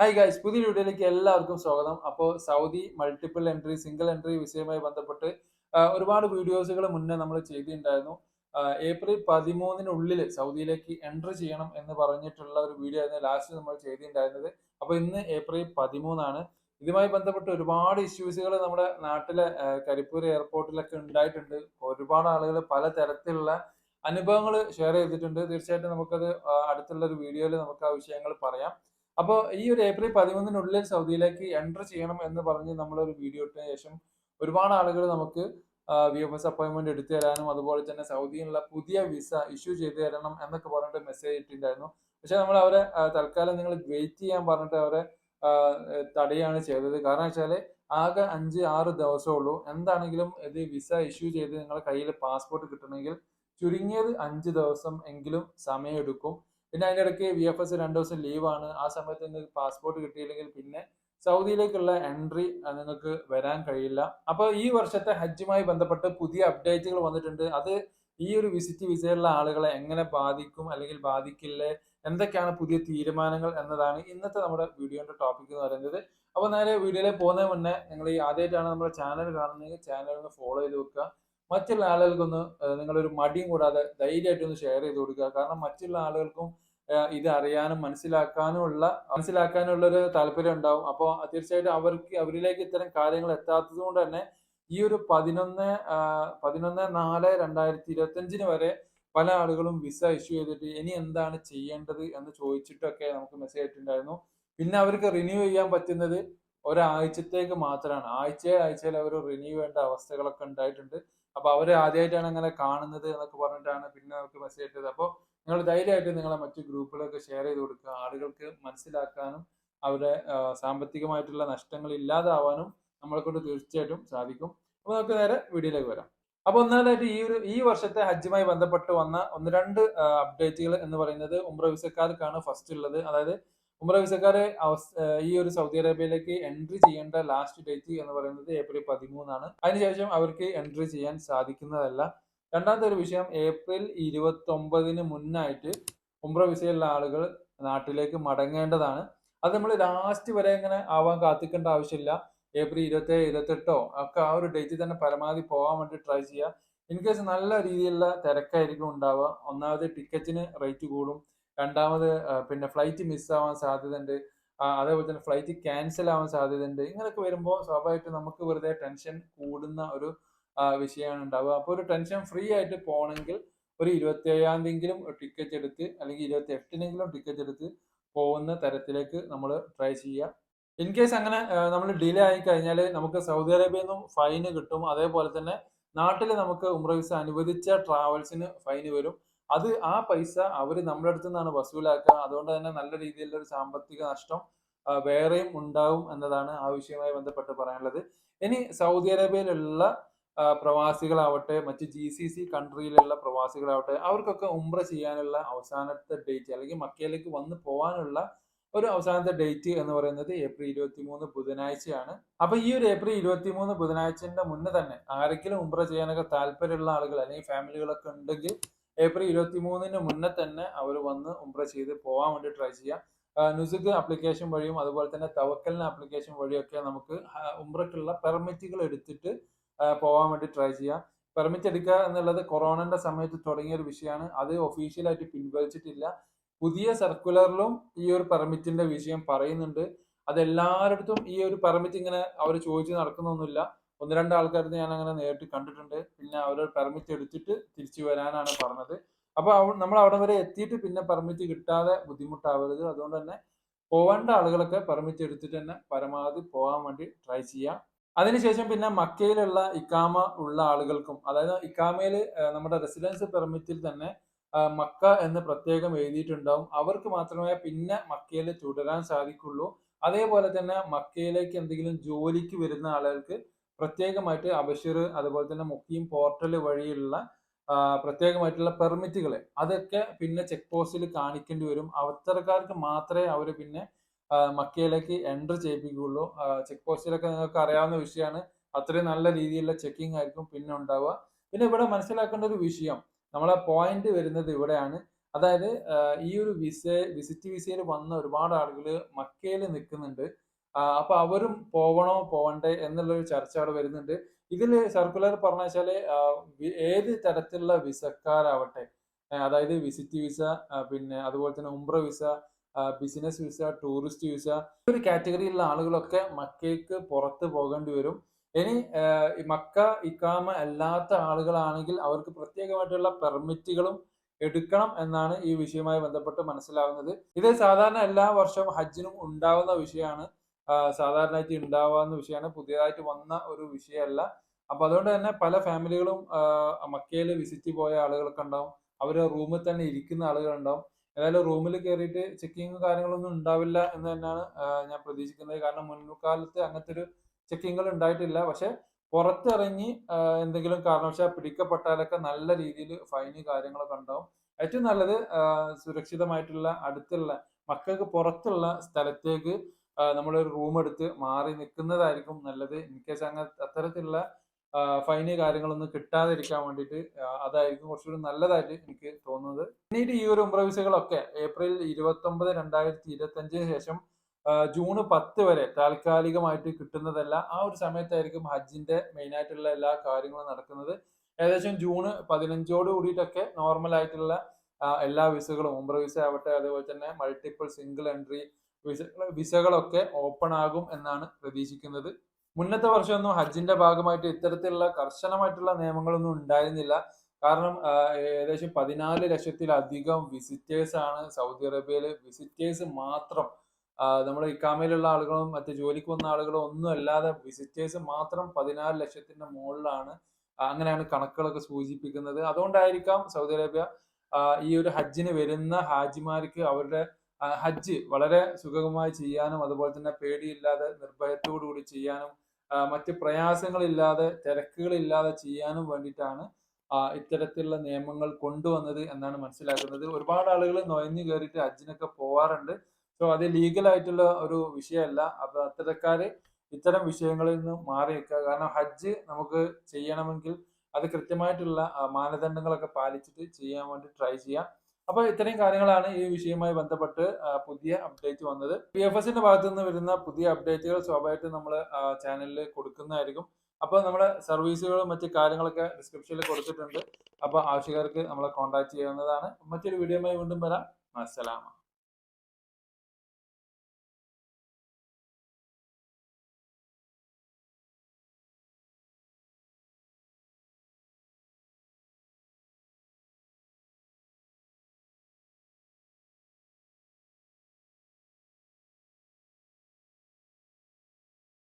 Hi guys പുതിയ വീഡിയോയിലേക്ക് എല്ലാവർക്കും സ്വാഗതം. അപ്പോൾ Saudi multiple entry single entry വിഷയവുമായി ബന്ധപ്പെട്ട് ഒരുപാട് വീഡിയോസുകൾ മുന്നേ നമ്മൾ ചെയ്തിട്ടുണ്ടായിരുന്നു. ഏപ്രിൽ പതിമൂന്നിനുള്ളിൽ സൗദിയിലേക്ക് എൻട്രി ചെയ്യണം എന്ന് പറഞ്ഞിട്ടുള്ള ഒരു വീഡിയോ ആയിരുന്നു ലാസ്റ്റ് നമ്മൾ ചെയ്തിട്ടുണ്ടായിരുന്നത്. അപ്പോൾ ഇന്ന് ഏപ്രിൽ പതിമൂന്നാണ്. ഇതുമായി ബന്ധപ്പെട്ട് ഒരുപാട് ഇഷ്യൂസുകൾ നമ്മുടെ നാട്ടിലെ കരിപ്പൂർ എയർപോർട്ടിലൊക്കെ ഉണ്ടായിട്ടുണ്ട്. ഒരുപാട് ആളുകൾ പല തരത്തിലുള്ള അനുഭവങ്ങൾ ഷെയർ ചെയ്തിട്ടുണ്ട്. തീർച്ചയായിട്ടും നമുക്കത് അടുത്തുള്ള ഒരു വീഡിയോയിൽ നമുക്ക് ആ വിഷയങ്ങൾ പറയാം. അപ്പോൾ ഈ ഒരു ഏപ്രിൽ പതിമൂന്നിനുള്ളിൽ സൗദിയിലേക്ക് എൻട്രി ചെയ്യണം എന്ന് പറഞ്ഞ് നമ്മളൊരു വീഡിയോ ഇട്ട ശേഷം ഒരുപാട് ആളുകൾ നമുക്ക് വി എഫ് എസ് അപ്പോയിൻമെന്റ് എടുത്തു തരാനും അതുപോലെ തന്നെ സൗദിയിലുള്ള പുതിയ വിസ ഇഷ്യൂ ചെയ്തു തരണം എന്നൊക്കെ പറഞ്ഞിട്ട് മെസ്സേജ് ഇട്ടിട്ടുണ്ടായിരുന്നു. പക്ഷെ നമ്മൾ അവരെ തൽക്കാലം നിങ്ങൾ വെയിറ്റ് ചെയ്യാൻ പറഞ്ഞിട്ട് അവരെ തടയാണ് ചെയ്തത്. കാരണം വെച്ചാൽ ആകെ അഞ്ച് ആറ് ദിവസമേ ഉള്ളൂ. എന്താണെങ്കിലും ഇത് വിസ ഇഷ്യൂ ചെയ്ത് നിങ്ങളുടെ കയ്യിൽ പാസ്പോർട്ട് കിട്ടണമെങ്കിൽ ചുരുങ്ങിയത് അഞ്ച് ദിവസം എങ്കിലും സമയമെടുക്കും. പിന്നെ അതിന്റെ ഇടയ്ക്ക് വി എഫ് എസ് രണ്ട് ദിവസം ലീവാണ് ആ സമയത്ത് നിങ്ങൾക്ക് പാസ്പോർട്ട് കിട്ടിയില്ലെങ്കിൽ പിന്നെ സൗദിയിലേക്കുള്ള എൻട്രി നിങ്ങൾക്ക് വരാൻ കഴിയില്ല. അപ്പോൾ ഈ വർഷത്തെ ഹജ്ജുമായി ബന്ധപ്പെട്ട് പുതിയ അപ്ഡേറ്റുകൾ വന്നിട്ടുണ്ട്. അത് ഈ ഒരു വിസിറ്റ് വിസയിലുള്ള ആളുകളെ എങ്ങനെ ബാധിക്കും അല്ലെങ്കിൽ ബാധിക്കില്ലേ? എന്തൊക്കെയാണ് പുതിയ തീരുമാനങ്ങൾ എന്നതാണ് ഇന്നത്തെ നമ്മുടെ വീഡിയോന്റെ ടോപ്പിക് എന്ന് പറയുന്നത്. അപ്പോൾ നേരെ വീഡിയോയിലേക്ക് പോകുന്നതിന് മുന്നേ നിങ്ങൾ ഈ ആദ്യമായിട്ടാണ് നമ്മുടെ ചാനൽ കാണുന്നതെങ്കിൽ ചാനൽ ഒന്ന് ഫോളോ ചെയ്ത് വെക്കുക. മറ്റുള്ള ആളുകൾക്കൊന്ന് നിങ്ങളൊരു മടിയും കൂടാതെ ധൈര്യമായിട്ട് ഒന്ന് ഷെയർ ചെയ്ത് കൊടുക്കുക. കാരണം മറ്റുള്ള ആളുകൾക്കും ഇത് അറിയാനും മനസ്സിലാക്കാനും ഉള്ള മനസ്സിലാക്കാനുള്ള ഒരു താല്പര്യം ഉണ്ടാവും. അപ്പോൾ തീർച്ചയായിട്ടും അവർക്ക് അവരിലേക്ക് ഇത്തരം കാര്യങ്ങൾ എത്താത്തത് കൊണ്ട് തന്നെ ഈ ഒരു പതിനൊന്ന് പതിനൊന്ന് നാല് രണ്ടായിരത്തി ഇരുപത്തഞ്ചിന് വരെ പല ആളുകളും വിസ ഇഷ്യൂ ചെയ്തിട്ട് ഇനി എന്താണ് ചെയ്യേണ്ടത് എന്ന് ചോദിച്ചിട്ടൊക്കെ നമുക്ക് മെസ്സേജ് ആയിട്ടുണ്ടായിരുന്നു പിന്നെ അവർക്ക് റിന്യൂ ചെയ്യാൻ പറ്റുന്നത് ഒരാഴ്ചത്തേക്ക് മാത്രമാണ്. ആഴ്ച ആഴ്ചയിൽ അവർ റിന്യൂ ചെയ്യേണ്ട അവസ്ഥകളൊക്കെ ഉണ്ടായിട്ടുണ്ട്. അപ്പൊ അവർ ആദ്യമായിട്ടാണ് അങ്ങനെ കാണുന്നത് എന്നൊക്കെ പറഞ്ഞിട്ടാണ് പിന്നെ നമുക്ക് മെസ്സേജ് ഇട്ടത്. അപ്പോൾ നിങ്ങൾ ധൈര്യമായിട്ട് നിങ്ങളെ മറ്റു ഗ്രൂപ്പുകളൊക്കെ ഷെയർ ചെയ്ത് കൊടുക്കുക. ആളുകൾക്ക് മനസ്സിലാക്കാനും അവരുടെ സാമ്പത്തികമായിട്ടുള്ള നഷ്ടങ്ങൾ ഇല്ലാതാവാനും നമ്മളെ കൊണ്ട് തീർച്ചയായിട്ടും സാധിക്കും. അപ്പോൾ നമുക്ക് നേരെ വീഡിയോയിലേക്ക് വരാം. അപ്പൊ ഒന്നാമതായിട്ട് ഈ ഒരു ഈ വർഷത്തെ ഹജ്ജുമായി ബന്ധപ്പെട്ട് വന്ന ഒന്ന് രണ്ട് അപ്ഡേറ്റുകൾ എന്ന് പറയുന്നത് ഉംറ വിസക്കാർക്കാണ് ഫസ്റ്റ് ഉള്ളത്. അതായത് ഉംറ വിസക്കാരെ ഈ ഒരു സൗദി അറേബ്യയിലേക്ക് എൻട്രി ചെയ്യേണ്ട ലാസ്റ്റ് ഡേറ്റ് എന്ന് പറയുന്നത് ഏപ്രിൽ പതിമൂന്നാണ്. അതിനുശേഷം അവർക്ക് എൻട്രി ചെയ്യാൻ സാധിക്കുന്നതല്ല. രണ്ടാമത്തെ ഒരു വിഷയം ഏപ്രിൽ ഇരുപത്തി ഒമ്പതിന് മുന്നായിട്ട് ഉംറ വിസയുള്ള ആളുകൾ നാട്ടിലേക്ക് മടങ്ങേണ്ടതാണ്. അത് നമ്മൾ ലാസ്റ്റ് വരെ ഇങ്ങനെ ആവാൻ കാത്തിക്കേണ്ട ആവശ്യമില്ല. ഏപ്രിൽ ഇരുപത്തേഴ് ഇരുപത്തെട്ടോ ഒക്കെ ആ ഒരു ഡേറ്റിൽ തന്നെ പരമാവധി പോകാൻ വേണ്ടി ട്രൈ ചെയ്യുക. ഇൻ കേസ് നല്ല രീതിയിലുള്ള തിരക്കായിരിക്കും ഉണ്ടാവുക. ഒന്നാമത് ടിക്കറ്റിന് റേറ്റ് കൂടും. രണ്ടാമത് പിന്നെ ഫ്ലൈറ്റ് മിസ്സാവാൻ സാധ്യതയുണ്ട്. അതേപോലെ തന്നെ ഫ്ലൈറ്റ് ക്യാൻസൽ ആവാൻ സാധ്യതയുണ്ട്. ഇങ്ങനെയൊക്കെ വരുമ്പോൾ സ്വാഭാവികമായിട്ടും നമുക്ക് വെറുതെ ടെൻഷൻ കൂടുന്ന ഒരു വിഷയമാണ് ഉണ്ടാവുക. അപ്പോൾ ഒരു ടെൻഷൻ ഫ്രീ ആയിട്ട് പോകണമെങ്കിൽ ഒരു ഇരുപത്തി ഏഴാം തീയതിയെങ്കിലും ടിക്കറ്റ് എടുത്ത് അല്ലെങ്കിൽ ഇരുപത്തി എട്ടിനെങ്കിലും ടിക്കറ്റ് എടുത്ത് പോകുന്ന തരത്തിലേക്ക് നമ്മൾ ട്രൈ ചെയ്യുക. ഇൻ കേസ് അങ്ങനെ നമ്മൾ ഡിലേ ആയി കഴിഞ്ഞാൽ നമുക്ക് സൗദി അറേബ്യയിൽ നിന്നും ഫൈന് കിട്ടും. അതേപോലെ തന്നെ നാട്ടിൽ നമുക്ക് ഉമ്ര വിസ അനുവദിച്ച ട്രാവൽസിന് ഫൈന് വരും. അത് ആ പൈസ അവർ നമ്മുടെ അടുത്ത് നിന്നാണ് വസൂലാക്കുക. അതുകൊണ്ട് തന്നെ നല്ല രീതിയിലുള്ള ഒരു സാമ്പത്തിക നഷ്ടം വേറെയും ഉണ്ടാവും എന്നതാണ് ആ വിഷയവുമായി ബന്ധപ്പെട്ട് പറയാനുള്ളത്. ഇനി സൗദി അറേബ്യയിലുള്ള പ്രവാസികളാവട്ടെ മറ്റ് ജി സി സി കൺട്രിയിലുള്ള പ്രവാസികളാവട്ടെ അവർക്കൊക്കെ ഉംറ ചെയ്യാനുള്ള അവസാനത്തെ ഡേറ്റ് അല്ലെങ്കിൽ മക്കയിലേക്ക് വന്ന് പോകാനുള്ള ഒരു അവസാനത്തെ ഡേറ്റ് എന്ന് പറയുന്നത് ഏപ്രിൽ ഇരുപത്തി മൂന്ന് ബുധനാഴ്ചയാണ്. അപ്പൊ ഈ ഒരു ഏപ്രിൽ ഇരുപത്തി മൂന്ന് ബുധനാഴ്ചന്റെ മുന്നേ തന്നെ ആരെങ്കിലും ഉംറ ചെയ്യാനൊക്കെ താല്പര്യമുള്ള ആളുകൾ അല്ലെങ്കിൽ ഫാമിലികളൊക്കെ ഉണ്ടെങ്കിൽ ഏപ്രിൽ ഇരുപത്തി മൂന്നിന് മുന്നേ തന്നെ അവർ വന്ന് ഉംറ ചെയ്ത് പോകാൻ വേണ്ടി ട്രൈ ചെയ്യാം. നുസുക്ക് ആപ്ലിക്കേഷൻ വഴിയും അതുപോലെ തന്നെ തവക്കലിന് ആപ്ലിക്കേഷൻ വഴിയൊക്കെ നമുക്ക് ഉംറക്കുള്ള പെർമിറ്റുകൾ എടുത്തിട്ട് പോകാൻ വേണ്ടി ട്രൈ ചെയ്യാം. പെർമിറ്റ് എടുക്കുക എന്നുള്ളത് കൊറോണന്റെ സമയത്ത് തുടങ്ങിയ ഒരു വിഷയമാണ്. അത് ഒഫീഷ്യലായിട്ട് പിൻവലിച്ചിട്ടില്ല. പുതിയ സർക്കുലറിലും ഈ ഒരു പെർമിറ്റിന്റെ വിഷയം പറയുന്നുണ്ട്. അത് ഈ ഒരു പെർമിറ്റ് ഇങ്ങനെ അവർ ചോദിച്ചു നടക്കുന്നൊന്നുമില്ല. ഒന്ന് രണ്ട് ആൾക്കാർക്ക് ഞാൻ അങ്ങനെ നേരിട്ട് കണ്ടിട്ടുണ്ട്. പിന്നെ അവർ പെർമിറ്റ് എടുത്തിട്ട് തിരിച്ചു വരാനാണ് പറഞ്ഞത്. അപ്പൊ നമ്മൾ അവിടെ വരെ എത്തിയിട്ട് പിന്നെ പെർമിറ്റ് കിട്ടാതെ ബുദ്ധിമുട്ടാവരുത്. അതുകൊണ്ട് തന്നെ പോവേണ്ട ആളുകളൊക്കെ പെർമിറ്റ് എടുത്തിട്ട് തന്നെ പരമാവധി പോകാൻ വേണ്ടി ട്രൈ ചെയ്യാം. അതിനുശേഷം പിന്നെ മക്കയിലുള്ള ഇക്കാമ ഉള്ള ആളുകൾക്കും അതായത് ഇക്കാമയിൽ നമ്മുടെ റെസിഡൻസ് പെർമിറ്റിൽ തന്നെ മക്ക എന്ന് പ്രത്യേകം എഴുതിയിട്ടുണ്ടാവും. അവർക്ക് മാത്രമേ പിന്നെ മക്കയിൽ തുടരാൻ സാധിക്കുള്ളൂ. അതേപോലെ തന്നെ മക്കയിലേക്ക് എന്തെങ്കിലും ജോലിക്ക് വരുന്ന ആളുകൾക്ക് പ്രത്യേകമായിട്ട് അബഷീർ അതുപോലെ തന്നെ മുക്കിയും പോർട്ടൽ വഴിയുള്ള പ്രത്യേകമായിട്ടുള്ള പെർമിറ്റുകൾ അതൊക്കെ പിന്നെ ചെക്ക് പോസ്റ്റിൽ കാണിക്കേണ്ടി വരും. അത്തരക്കാർക്ക് മാത്രമേ അവർ പിന്നെ മക്കയിലേക്ക് എൻട്രി ചെയ്യിപ്പിക്കുകയുള്ളൂ. ചെക്ക് പോസ്റ്റിലൊക്കെ നിങ്ങൾക്ക് അറിയാവുന്ന വിഷയമാണ് അത്രയും നല്ല രീതിയിലുള്ള ചെക്കിംഗ് ആയിരിക്കും പിന്നെ ഉണ്ടാവുക. പിന്നെ ഇവിടെ മനസ്സിലാക്കേണ്ട ഒരു വിഷയം. നമ്മളെ പോയിന്റ് വരുന്നത് ഇവിടെയാണ്. അതായത് ഈ ഒരു വിസ വിസിറ്റ് വിസയിൽ വന്ന ഒരുപാട് ആളുകൾ മക്കയിൽ നിൽക്കുന്നുണ്ട്. അപ്പൊ അവരും പോകണോ പോവണ്ടേ എന്നുള്ള ഒരു ചർച്ച അവിടെ വരുന്നുണ്ട്. ഇതിൽ സർക്കുലർ പറഞ്ഞ വെച്ചാൽ ഏത് തരത്തിലുള്ള വിസക്കാരാവട്ടെ അതായത് വിസിറ്റ് വിസ പിന്നെ അതുപോലെ തന്നെ ഉംറ visa business visa tourist visa ഒരു കാറ്റഗറിയിലുള്ള ആളുകളൊക്കെ മക്കയ്ക്ക് പുറത്ത് പോകേണ്ടി വരും. ഇനി മക്ക ഇക്കാമ അല്ലാത്ത ആളുകളാണെങ്കിൽ അവർക്ക് പ്രത്യേകമായിട്ടുള്ള പെർമിറ്റുകളും എടുക്കണം എന്നാണ് ഈ വിഷയവുമായി ബന്ധപ്പെട്ട് മനസ്സിലാവുന്നത്. ഇത് സാധാരണ എല്ലാ വർഷവും ഹജ്ജിനും ഉണ്ടാവുന്ന വിഷയമാണ്. സാധാരണയായിട്ട് ഉണ്ടാവാവുന്ന വിഷയമാണ്. പുതിയതായിട്ട് വന്ന ഒരു വിഷയമല്ല. അപ്പൊ അതുകൊണ്ട് തന്നെ പല ഫാമിലികളും മക്കയിൽ വിസിറ്റ് പോയ ആളുകളൊക്കെ ഉണ്ടാവും. അവർ റൂമിൽ തന്നെ ഇരിക്കുന്ന ആളുകളുണ്ടാവും. ഏതായാലും റൂമിൽ കയറിയിട്ട് ചെക്കിങ്ങും കാര്യങ്ങളൊന്നും ഉണ്ടാവില്ല എന്ന് തന്നെയാണ് ഞാൻ പ്രതീക്ഷിക്കുന്നത്. കാരണം മുൻകാലത്ത് അങ്ങനത്തെ ഒരു ചെക്കിങ്ങുകൾ ഉണ്ടായിട്ടില്ല. പക്ഷെ പുറത്തിറങ്ങി എന്തെങ്കിലും കാരണവശാൽ പിടിക്കപ്പെട്ടാലൊക്കെ നല്ല രീതിയിൽ ഫൈന് കാര്യങ്ങളൊക്കെ ഉണ്ടാവും. ഏറ്റവും നല്ലത് സുരക്ഷിതമായിട്ടുള്ള അടുത്തുള്ള മക്കൾക്ക് പുറത്തുള്ള സ്ഥലത്തേക്ക് നമ്മൾ ഒരു റൂം എടുത്ത് മാറി നിൽക്കുന്നതായിരിക്കും നല്ലത്. ഇൻ കേസ് അങ്ങനെ അത്തരത്തിലുള്ള ഫൈന് കാര്യങ്ങളൊന്നും കിട്ടാതിരിക്കാൻ വേണ്ടിയിട്ട് അതായിരിക്കും കുറച്ചുകൂടി നല്ലതായിട്ട് എനിക്ക് തോന്നുന്നത്. പിന്നീട് ഈ ഒരു ഉംറ ഏപ്രിൽ ഇരുപത്തി ഒമ്പത് രണ്ടായിരത്തി ഇരുപത്തി അഞ്ചിന് ശേഷം ജൂണ് പത്ത് വരെ താൽക്കാലികമായിട്ട് കിട്ടുന്നതല്ല. ആ ഒരു സമയത്തായിരിക്കും ഹജ്ജിന്റെ മെയിൻ ആയിട്ടുള്ള എല്ലാ കാര്യങ്ങളും നടക്കുന്നത്. ഏകദേശം ജൂണ് പതിനഞ്ചോട് കൂടിയിട്ടൊക്കെ നോർമൽ ആയിട്ടുള്ള എല്ലാ വിസകളും ഉംറ വിസ ആവട്ടെ അതുപോലെ തന്നെ മൾട്ടിപ്പിൾ സിംഗിൾ എൻട്രി വിസകളൊക്കെ ഓപ്പൺ ആകും എന്നാണ് പ്രതീക്ഷിക്കുന്നത്. മുന്നത്തെ വർഷമൊന്നും ഹജ്ജിന്റെ ഭാഗമായിട്ട് ഇത്തരത്തിലുള്ള കർശനമായിട്ടുള്ള നിയമങ്ങളൊന്നും ഉണ്ടായിരുന്നില്ല. കാരണം ഏകദേശം പതിനാല് ലക്ഷത്തിലധികം വിസിറ്റേഴ്സ് ആണ് സൗദി അറേബ്യയിൽ വിസിറ്റേഴ്സ് മാത്രം നമ്മുടെ ഇക്കാമയിലുള്ള ആളുകളും മറ്റു ജോലിക്ക് വന്ന ആളുകളും ഒന്നും അല്ലാതെ വിസിറ്റേഴ്സ് മാത്രം പതിനാല് ലക്ഷത്തിന്റെ മുകളിലാണ് അങ്ങനെയാണ് കണക്കുകളൊക്കെ സൂചിപ്പിക്കുന്നത്. അതുകൊണ്ടായിരിക്കാം സൗദി അറേബ്യ ഈ ഒരു ഹജ്ജിന് വരുന്ന ഹാജിമാർക്ക് അവരുടെ ഹജ്ജ് വളരെ സുഗമമായി ചെയ്യാനും അതുപോലെ തന്നെ പേടിയില്ലാതെ നിർഭയത്തോടു കൂടി ചെയ്യാനും മറ്റ് പ്രയാസങ്ങളില്ലാതെ തിരക്കുകളില്ലാതെ ചെയ്യാനും വേണ്ടിയിട്ടാണ് ഇത്തരത്തിലുള്ള നിയമങ്ങൾ കൊണ്ടുവന്നത് എന്നാണ് മനസ്സിലാക്കുന്നത്. ഒരുപാട് ആളുകൾ നൊയഞ്ഞു കയറിയിട്ട് ഹജ്ജിനൊക്കെ പോവാറുണ്ട്. സോ അത് ലീഗലായിട്ടുള്ള ഒരു വിഷയമല്ല. അപ്പൊ അത്തരക്കാര് ഇത്തരം വിഷയങ്ങളിൽ നിന്ന് മാറി നിൽക്കുക. കാരണം ഹജ്ജ് നമുക്ക് ചെയ്യണമെങ്കിൽ അത് കൃത്യമായിട്ടുള്ള മാനദണ്ഡങ്ങളൊക്കെ പാലിച്ചിട്ട് ചെയ്യാൻ വേണ്ടി ട്രൈ ചെയ്യാം. അപ്പൊ ഇത്രയും കാര്യങ്ങളാണ് ഈ വിഷയവുമായി ബന്ധപ്പെട്ട് പുതിയ അപ്ഡേറ്റ് വന്നത്. പി എഫ് എസിന്റെ ഭാഗത്തു നിന്ന് വരുന്ന പുതിയ അപ്ഡേറ്റുകൾ സ്വാഭാവികമായിട്ടും നമ്മൾ ചാനലിൽ കൊടുക്കുന്നതായിരിക്കും. അപ്പൊ നമ്മുടെ സർവീസുകളും മറ്റു കാര്യങ്ങളൊക്കെ ഡിസ്ക്രിപ്ഷനിൽ കൊടുത്തിട്ടുണ്ട്. അപ്പൊ ആവശ്യക്കാർക്ക് നമ്മളെ കോൺടാക്ട് ചെയ്യാവുന്നതാണ്. മറ്റൊരു വീഡിയോയുമായി വീണ്ടും വരാം. അസ്സലാമ